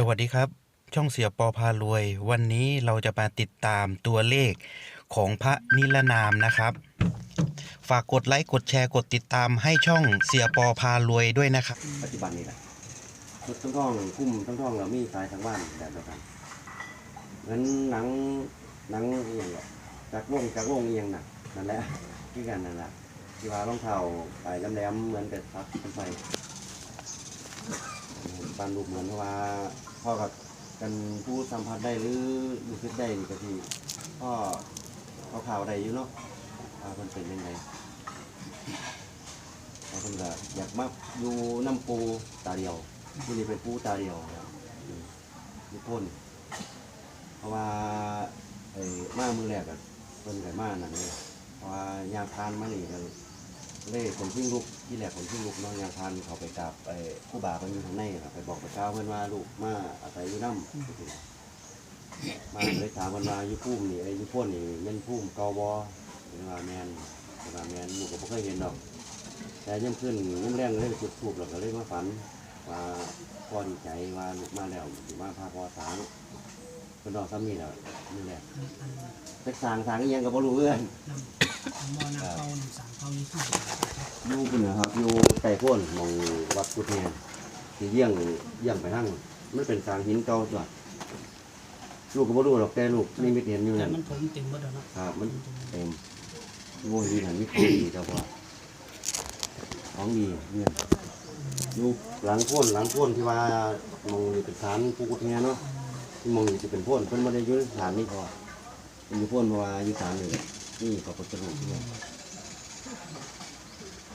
สวัสดีครับ ช่องเสียปอพารวย วันนี้เราจะมาติดตามตัวเลขของพระนิรนามนะครับ ฝากกดไลค์กดแชร์กดติดตามให้ช่องเสียปอพารวยด้วยนะครับ ปัจจุบันนี่แหละชุดทั้งท่องกุ้มทั้งท่องเรามีสายทางบ้านแบบเดียวกันงั้นหนังหนังเอียงจากวงจากวงเอียงน่ะนั่นแหละที่กันนั่นแหละที่ว่ารองเท้าไปแหลมๆเหมือนกับซักกันไป ปานรูปเหมือนว่าพ่อกับกันผู้สัมผัสได้หรือรู้สึกได้นี่ก็ที่พ่อเขาข่าวใดอยู่เนาะว่ามันเป็นยังไงบางคนก็อยากมาอยู่น้ำปูตาเดียวที่นี่เป็นปูตาเดียวครับมีพ่นเพราะว่าไอ้มามือแรกอะเพิ่นกับมานั่นเลยเพราะว่ายางพานมานี่ก็ เล่คนทิ้งลูกที่แรกคนทิ้งลูกเน้องยางพานเขาไปกราบไปผู้บ่าเพิ่นอยู่ข้างในครับไปบอกพระเจ้าเพิ่นว่าลูกมาอาศัยอยู่น้ำมาเลยถามเพิ่นว่าอยู่พุ่มนี่ไอ้อยู่พุ่นนี่แม่นพุ่มเกาบ่เพิ่นว่าแม่นเพิ่นว่าแม่นลูกก็บ่เคยเห็นดอก แต่ย่ำขึ้นย่ำแรงเลยจุดทูบแล้วก็เลยมาฝันว่าพ่อดีใจว่าลูกมาแล้วถือว่าพาพ่อสางเป็นดอกซ้ำนี่แหละนี่แหละเป็กสางสางอิหยังกับ่รู้เพื่อน มอนาเก้าหนึ่งสามเก้ายี่สิบอยู่ปุ่นนะครับอยู่ไก่พ่นหมองวัดกุฎแหนที่เยี่ยงเยี่ยงไปทั้งมันเป็นสางหินเก่าจอดลูกก็บ่รู้หรอกแต่ลูกนี่มิตเห็นอยู่แต่นั่นมันผมเต็มหมดแล้วเนาะครับ มันเต็มโว้ยดีหันมีของดีครับว่าของดีเนี่ยอยู่หลังโพ่นหลังโพ่นที่ว่ามองนี่เป็นศาลปูกุฎแฮเนาะที่มองนี่จะเป็นโพ่นเพิ่นบ่ได้อยู่ในศาลนี่พอเป็นอยู่โพ่นเพราะว่าอยู่ศาลนี่ นี่ก็พุทธรูปเนี่ย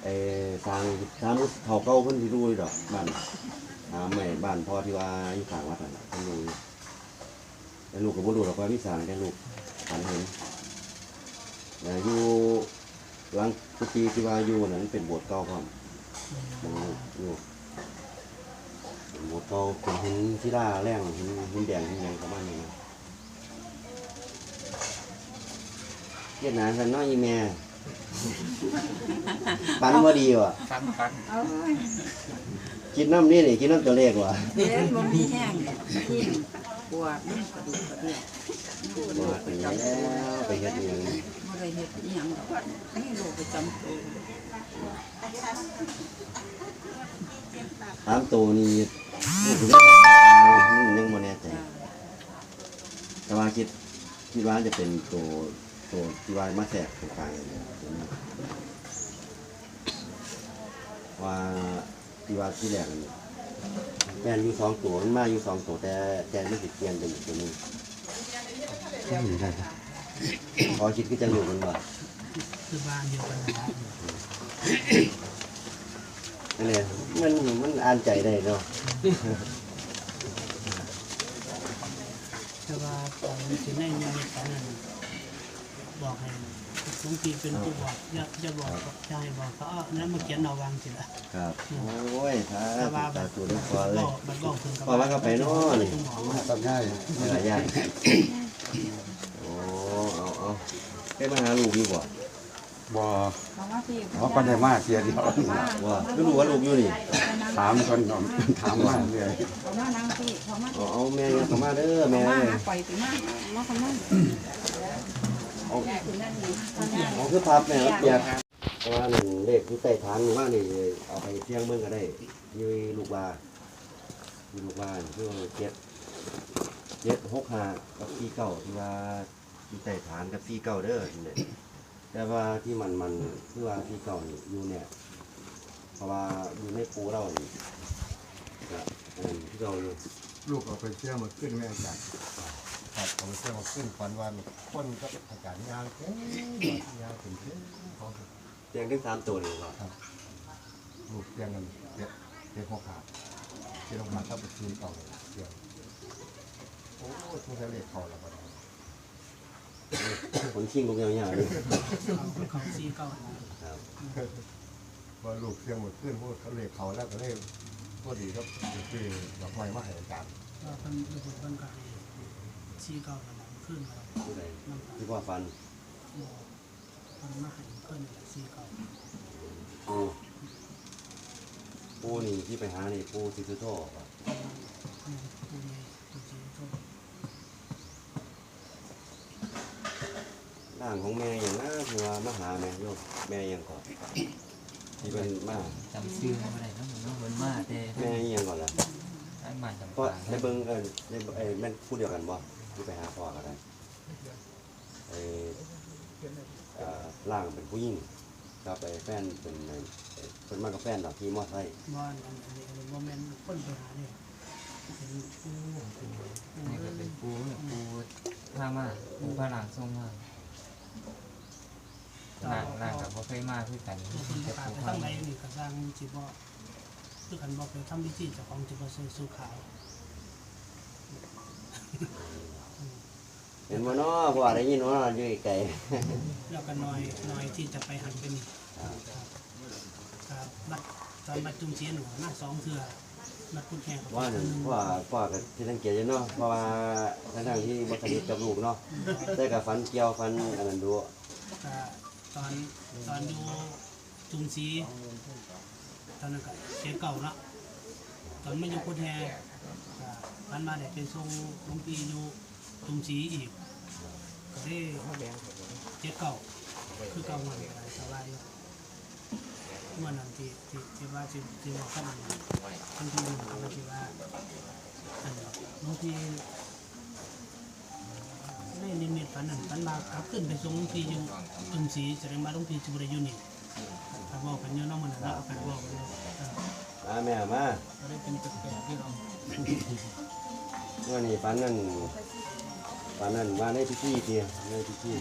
เออสร้างศาลเฒ่าเก่าเพิ่นสิรู้อยู่ดอกบ้านหาใหม่บ้านพ่อที่ว่าอยู่ข้างวัดนั่นน่ะเพิ่นรู้แต่ลูกก็บ่รู้หรอกว่ามีศาลแต่ลูกฝันเห็นแต่อยู่หลังกุฏิที่ว่าอยู่นั้นเป็นโบสถ์เก่าครับมอยู่โบสถ์เก่าเป็นหินที่ล่าแรงหินหินแดงหินแดงประมาณนี้นะ เกียดหนาสันน้อยอีแม่ปันว่าดีว่ะเอาเว้ยกินน้ำนี่นี่กินน้ำตัวเลขว่ะเดี๋ยวมันมีแห้งที่ปวดมันกระดูกกระเดี่ยวปวดว่าไปแล้วไปเฮ็ดอหยังบ่ได้เฮ็ดอีหยังดอกนี่โรคประจำตัวตามตัวนี่นี่คือยังบ่แน่ใจจ้าแต่ว่าคิดคิดว่าจะเป็นตัว ตัวที่ว่ามาแทรกตรงกลางตัวนี้ว่าที่ว่าที่แรกนี่แมนอยู่สองตัวมันมาอยู่สองตัวแต่แต่ไม่ติดเกียนเป็นอีกตัวหนึงพอคิดก็จะอยู่กันบ่คือบ้านเดียวกันนะนั่นแหละมันมันอ่านใจได้เนาะแต่ว่าตอนที่ในยังตอนนั้น บอกให้บางทีเป็นผู้บอกอย่าอย่าบอกจะให้บอกเขาเอานั้นมาเขียนเอาวางสิละครับ โอ้ยถ้าแต่ว่าแบตาบตัวนี้พอเลย มันบอกถึงกับพอว่าก็ไปโน่นนี่ทำง่ายไม่หลายอย่างโอ้เอาเอาไปมาหาลูกอยู่บ่บ่เพราะว่าพี่เขาก็ได้มาเสียเดียวว่าก็รู้ว่าลูกอยู่นี่ถามคนก่อนถามมาเรื่อยเขามานั่งพี่เขามาเอาเอาแม่ยังเข้ามาเด้อเขาแม่มาเอ้ยหาปล่อยไปมามาเขามา เอาคุณนั่นนี่ตอนนี้เอาคือพับแม่ครับเปียกเพราะว่าหนึ่งเลขที่ใต้ฐานว่านี่เอาไปเสี่ยงเบิ่งก็ได้ยี่ลูกว่าอยู่ลูกว่าคือว่าเจ็ดเจ็ดหกห้ากับสี่เก้าที่ว่าที่ใต้ฐานกับสี่เก้าเด้อนี่แหละแต่ว่าที่มันมันคือว่าสี่เก้าอยู่เนี่ยเพราะว่าอยู่ในปูเราครับที่เราลูกเอาไปเชื่อมาขึ้นแม่อาจารย์ ครับเอาไปเชื่อมาขึ้นฝันวันคนก็อาจารย์ยางเอ้ยยางถึงเท่เขาเตียงทั้งสามตัวเลยว่าลูกเรียงกันเด็กเด็กหกขาดเด็กหกขาดถ้าไปซื้อต่อเลยเดี๋ยวโอ้ทุกทะเลเขาแล้วก็คนชิงลูกยาวๆเลยเอาเขาซีเก้าครับว่าลูกเชื่อมาขึ้นพวกเขาเลขเขาแล้วก็เลขพอดีก็คือดอกไม้มาให้อาจารย์ว่าเพิ่นระบุเพิ่นก็ให้ ซีเก่าหลังขึ้นครับผู้ใดนี่พ่ฟันฟันมาใหันขึ้นนี่แหก่าปูปูนี่ที่ไปหานี่ปูซีซูท่ปูซีโตร่างของแม่อย่างน่าคือว่ามหาแม่โยกแม่ยังก่อนที่เป็นมาจำชื่อไม่ได้เนาะผมเนาะคนมาแต่แม่ยังก่อนละไอ้มาจำเพรในเบิงเออในเงเออแม่นพูดเดียวกันบ่ ที่ไปหาพ่อกันได้ไอ้เอ่อร่างเป็นผู้หญิงกับไอ้แฟนเป็นไอ้เอ่อเป็นมากับแฟนดอกที่มอไซค์บอนอันนี้อันนี้โมเมนต์คนไปหาเนี่ยเป็นผู้นี่ก็เป็นปูเนี่ยปูพามาปูพาหลังส่งมาหลังหลังกับบ่เคยมาคือกันผู้คนแต่ตาปูไปพาทั้งไหนมานี่ก็สร้างจิบ่คือกันบอกไปทำพิธีเจ้าของจิบ่ใส่สูขาว ห็นบ่เนาะพ่อได้ยินว่าอยู่ไกลแล้วก็น้อยน้อยที่จะไปหันเป็นครับบัดตอนบัดจุงเชียนหัวหน้าสองเถื่อบัดพุทธแห่งว่าหนึ่งพ่อพ่อก็ที่สังเกตอยู่เนาะเพราะว่าทั้งๆที่บ่สนิทกับลูกเนาะแต่ก็ฟันเกี่ยวฟันอันนั้นดูก็ตอนตอนอยู่จุงซีตอนนั้นก็เสียเก่าละตอนไม่อยู่พุทธแห่ก็พันมาได้เป็นทรงหลวงปีอยู่จุงซีอีก ก็ได้เสียเก่าคือเก่ามันอะไรสบายเมื่อนั้นที่ที่ที่ว่าที่ที่บอกกันคนที่อยู่เขาก็ที่ว่าอันหลวงพี่ในนิมิตฝันนั้นฝันมากลับขึ้นไปทรงหลวงพี่อยู่ตุนสีแสดงว่าหลวงพี่จุบริยุนี่ก็บอกกันอยู่น้องมันนะก็บอกกันอยู่มาแม่มาก็ได้เป็นแปลกๆที่เราเมื่อนี้ฟันนั่น ฟันนั่นว่าในพิธีเดียวในพิธี